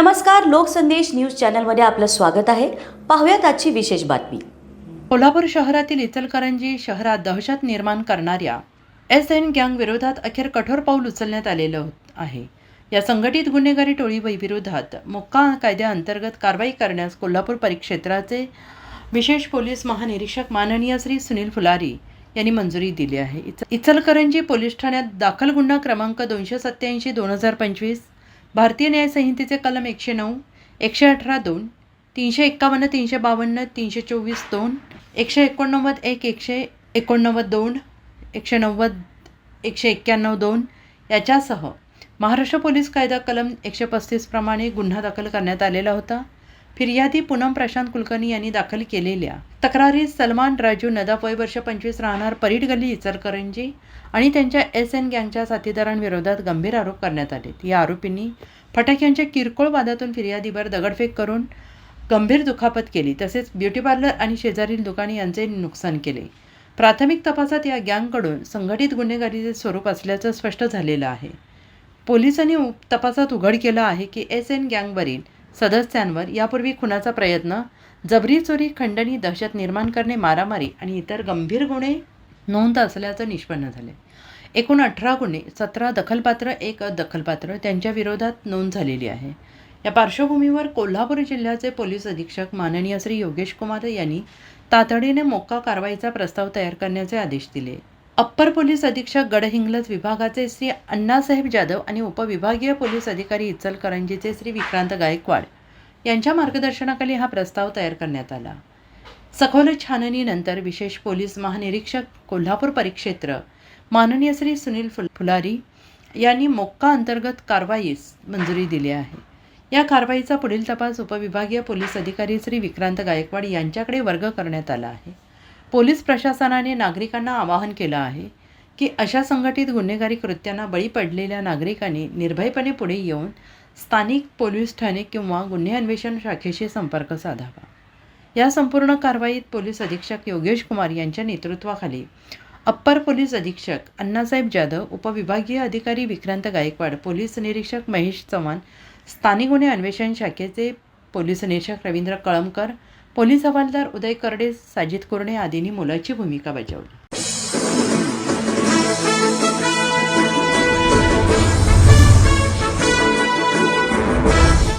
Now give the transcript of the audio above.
नमस्कार लोकसंदेश न्यूज चॅनलमध्ये आपलं स्वागत आहे. पाहूयात आजची विशेष बातमी. कोल्हापूर शहरातील इचलकरंजी शहरात दहशत निर्माण करणाऱ्या एस एन गँग विरोधात अखेर कठोर पाऊल उचलण्यात आलेलं आहे. या संघटित गुन्हेगारी टोळीविरोधात मोक्का कायद्याअंतर्गत कारवाई करण्यास कोल्हापूर परिक्षेत्राचे विशेष पोलीस महानिरीक्षक माननीय श्री सुनील फुलारी यांनी मंजुरी दिली आहे. इचलकरंजी पोलीस ठाण्यात दाखल गुन्हा क्रमांक दोनशे सत्याऐंशी दोन हजार पंचवीस भारतीय न्यायसंहितेचे कलम एकशे नऊ एकशे अठरा दोन तीनशे एक्कावन्न तीनशे बावन्न तीनशे चोवीस दोन एकशे एकोणनव्वद एक एकशे एकोणनव्वद दोन एकशे नव्वद एकशे एक्क्याण्णव दोन याच्यासह महाराष्ट्र पोलीस कायदा कलम एकशे पस्तीसप्रमाणे गुन्हा दाखल करण्यात आलेला होता. फिर्यादी पूनम प्रशांत कुलकर्णी यांनी दाखल केलेल्या तक्रारीत सलमान राजू नदाफ वय वर्ष पंचवीस राहणार परीट गल्ली इचलकरंजी आणि त्यांच्या एस एन गँगच्या साथीदारांविरोधात गंभीर आरोप करण्यात आले या आरोपींनी फटाक्यांच्या किरकोळ वादातून फिर्यादीवर दगडफेक करून गंभीर दुखापत केली. तसेच ब्युटी पार्लर आणि शेजारील दुकाने यांचे नुकसान केले. प्राथमिक तपासात या गँगकडून संघटित गुन्हेगारीचे स्वरूप असल्याचं स्पष्ट झालेलं आहे. पोलिसांनी उ- तपासात उघड केलं आहे की एस एन गँगवरील सदस्यांवर यापूर्वी खुनाचा प्रयत्न जबरी चोरी खंडणी दहशत निर्माण करणे मारामारी आणि इतर गंभीर गुन्हे नोंद असल्याचं निष्पन्न झाले एकूण अठरा गुन्हे सतरा दखलपात्र एक दखलपात्र त्यांच्या विरोधात नोंद झालेली आहे. या पार्श्वभूमीवर कोल्हापूर जिल्ह्याचे पोलीस अधीक्षक माननीय श्री योगेश कुमार यांनी तातडीने मोक्का कारवाईचा प्रस्ताव तयार करण्याचे आदेश दिले. अप्पर पोलीस अधीक्षक गडहिंग्लज विभागाचे श्री अण्णासाहेब जाधव आणि उपविभागीय पोलीस अधिकारी इचलकरंजीचे श्री विक्रांत गायकवाड यांच्या मार्गदर्शनाखाली हा प्रस्ताव तयार करण्यात आला. सखोल छाननीनंतर विशेष पोलीस महानिरीक्षक कोल्हापूर परिक्षेत्र माननीय श्री सुनील फुल फुलारी यांनी मोक्का अंतर्गत कारवाईस मंजुरी दिली आहे. या कारवाईचा पुढील तपास उपविभागीय पोलीस अधिकारी श्री विक्रांत गायकवाड यांच्याकडे वर्ग करण्यात आला आहे. पोलीस प्रशासनाने नागरिकांना आवाहन केलं आहे की अशा संघटित गुन्हेगारी कृत्यांना बळी पडलेल्या नागरिकांनी निर्भयपणे पुढे येऊन स्थानिक पोलीस ठाणे किंवा गुन्हे अन्वेषण शाखेशी संपर्क साधावा. या संपूर्ण कारवाईत पोलीस अधीक्षक योगेश कुमार यांच्या नेतृत्वाखाली अप्पर पोलीस अधीक्षक अण्णासाहेब जाधव उपविभागीय अधिकारी विक्रांत गायकवाड पोलीस निरीक्षक महेश चव्हाण स्थानिक गुन्हे अन्वेषण शाखेचे पोलीस निरीक्षक रवींद्र कळमकर पोलीस हवालदार उदय कर्डे साजिद कुर्णे आदींनी मुलाची भूमिका बजावली.